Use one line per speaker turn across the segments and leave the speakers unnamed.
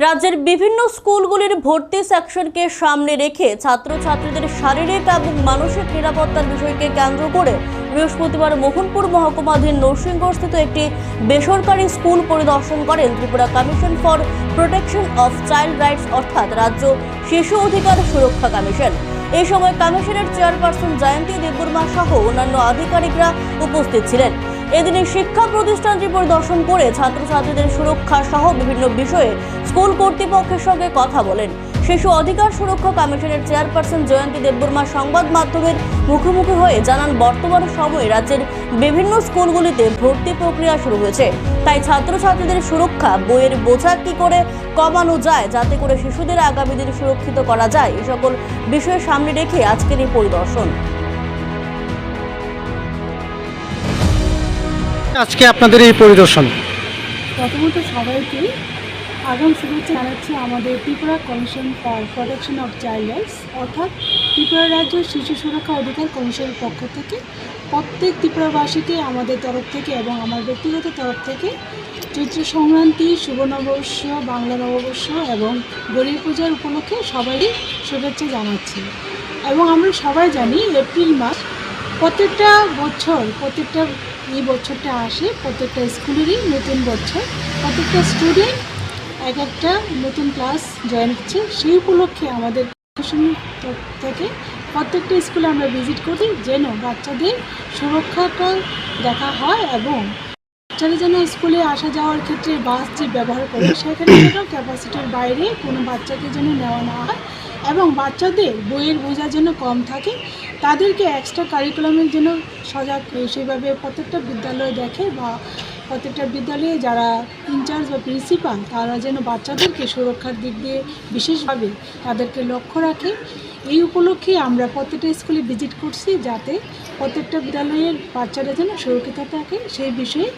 রাজ্যের বিভিন্ন স্কুলগুলির ভর্তি সেকশনকে সামনে রেখে ছাত্রছাত্রীদের শারীরিক এবং মানসিক নিরাপত্তার বিষয়কে কেন্দ্র করে বৃহস্পতিবার মোহনপুর মহকুমাধীন নরসিংগড়স্থিত একটি বেসরকারি স্কুল পরিদর্শন করেন Tripura commission for protection of child rights, অর্থাৎ রাজ্য শিশু অধিকার সুরক্ষা কমিশন। এই সময় কমিশনের চেয়ারপারসন জয়ন্তী দেববর্মা সহ অন্যান্য আধিকারিকরা উপস্থিত ছিলেন। এদিনে শিক্ষা প্রতিষ্ঠানটি পরিদর্শন করে ছাত্রছাত্রীদের সুরক্ষা সহ বিভিন্ন বিষয়ে স্কুল কর্তৃপক্ষের সঙ্গে কথা বলেন। শিশু অধিকার সুরক্ষা কমিশনের চেয়ারপারসন জয়ন্তী দেববর্মা সংবাদ মাধ্যমের মুখোমুখি হয়ে জানান, বর্তমান সময়ে রাজ্যের বিভিন্ন স্কুলগুলিতে ভর্তি প্রক্রিয়া শুরু হয়েছে। তাই ছাত্রছাত্রীদের সুরক্ষা বইয়ের বোঝা কি করে কমানো যায়, যাতে করে শিশুদের আগামী দিনে সুরক্ষিত করা যায় এই সকল বিষয় সামনে রেখে আজকের এই পরিদর্শন।
আজকে আপনাদের এই পরিদর্শন।
প্রথমত সবাইকে আগাম শুভেচ্ছা জানাচ্ছি আমাদের Tripura commission for protection of child rights অর্থাৎ ত্রিপুরা রাজ্য শিশু সুরক্ষা অধিকার কমিশনের পক্ষ থেকে। প্রত্যেক ত্রিপুরাবাসীকে আমাদের তরফ থেকে এবং আমার ব্যক্তিগত তরফ থেকে চৈত্র সংক্রান্তি, শুভ নববর্ষ, বাংলা নববর্ষ এবং গরিব পূজার উপলক্ষে সবারই শুভেচ্ছা জানাচ্ছি। এবং আমরা সবাই জানি এপ্রিল মাস প্রত্যেকটা বছর, প্রত্যেকটা এই বছরটা আসে প্রত্যেকটা স্কুলেরই নতুন বছর। প্রত্যেকটা স্টুডেন্ট এক একটা নতুন ক্লাস জয়েন হচ্ছে। সেই উপলক্ষে আমাদের থেকে প্রত্যেকটা স্কুলে আমরা ভিজিট করি যেন বাচ্চাদের সুরক্ষাটা দেখা হয় এবং বাচ্চারা যেন স্কুলে আসা যাওয়ার ক্ষেত্রে বাস যে ব্যবহার করে, সেখানে যেন ক্যাপাসিটির বাইরে কোনো বাচ্চাকে যেন নেওয়া না হয় এবং বাচ্চাদের বইয়ের বোঝা যেন কম থাকে, তাদেরকে এক্সট্রা কারিকুলামের জন্য সজাগ সেভাবে প্রত্যেকটা বিদ্যালয় দেখে বা প্রত্যেকটা বিদ্যালয়ে যারা ইনচার্জ বা প্রিন্সিপাল তারা যেন বাচ্চাদেরকে সুরক্ষার দিক দিয়ে বিশেষভাবে তাদেরকে লক্ষ্য রাখে। এই উপলক্ষে আমরা প্রত্যেকটা স্কুলে ভিজিট করছি যাতে প্রত্যেকটা বিদ্যালয়ের বাচ্চারা যেন সুরক্ষিত থাকে সেই বিষয়ে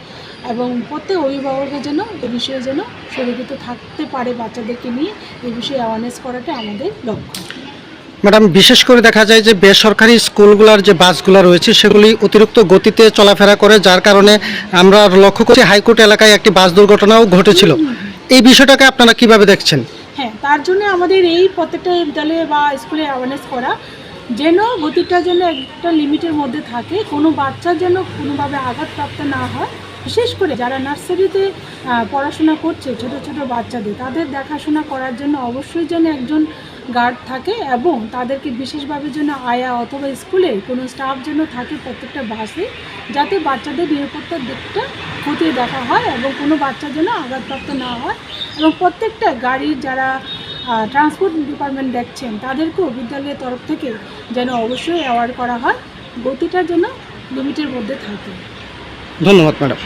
এবং প্রত্যেক অভিভাবকের যেন এ বিষয়ে যেন সুরক্ষিত থাকতে পারে বাচ্চাদেরকে নিয়ে এই বিষয়ে অ্যাওয়ারনেস করাটা আমাদের লক্ষ্য।
ম্যাডাম, বিশেষ করে দেখা যায় যে বেসরকারি স্কুলগুলোর যে বাসগুলো রয়েছে, সেগুলি অতিরিক্ত গতিতে চলাফেরা করে, যার কারণে আমরা লক্ষ্য করছি হাইকোর্ট এলাকায় একটি বাস দুর্ঘটনাও ঘটেছিল। এই বিষয়টাকে আপনারা কীভাবে দেখছেন?
হ্যাঁ তার জন্য আমাদের এই প্রত্যেকটা বিদ্যালয়ে বা স্কুলে অ্যাওয়ারনেস করা, যেন গতিটা যেন একটা লিমিটের মধ্যে থাকে, কোনো বাচ্চা যেন কোনোভাবে আঘাতপ্রাপ্ত না হয়। বিশেষ করে যারা নার্সারিতে পড়াশোনা করছে, ছোট ছোট বাচ্চাদের, তাদের দেখাশোনা করার জন্য অবশ্যই যেন একজন গার্ড থাকে এবং তাদেরকে বিশেষভাবে যেন আয়া অথবা স্কুলে কোনো স্টাফ যেন থাকে প্রত্যেকটা বাসে, যাতে বাচ্চাদের নিরাপত্তার দিকটা খতিয়ে দেখা হয় এবং কোনো বাচ্চা যেন আঘাতপ্রাপ্ত না হয় এবং প্রত্যেকটা গাড়ির যারা ট্রান্সপোর্ট ডিপার্টমেন্ট দেখছেন, তাদেরকেও বিদ্যালয়ের তরফ থেকে যেন অবশ্যই অ্যাওয়ার্ড করা হয়। গতিটা যেন লিমিটের মধ্যে থাকে।
ধন্যবাদ ম্যাডাম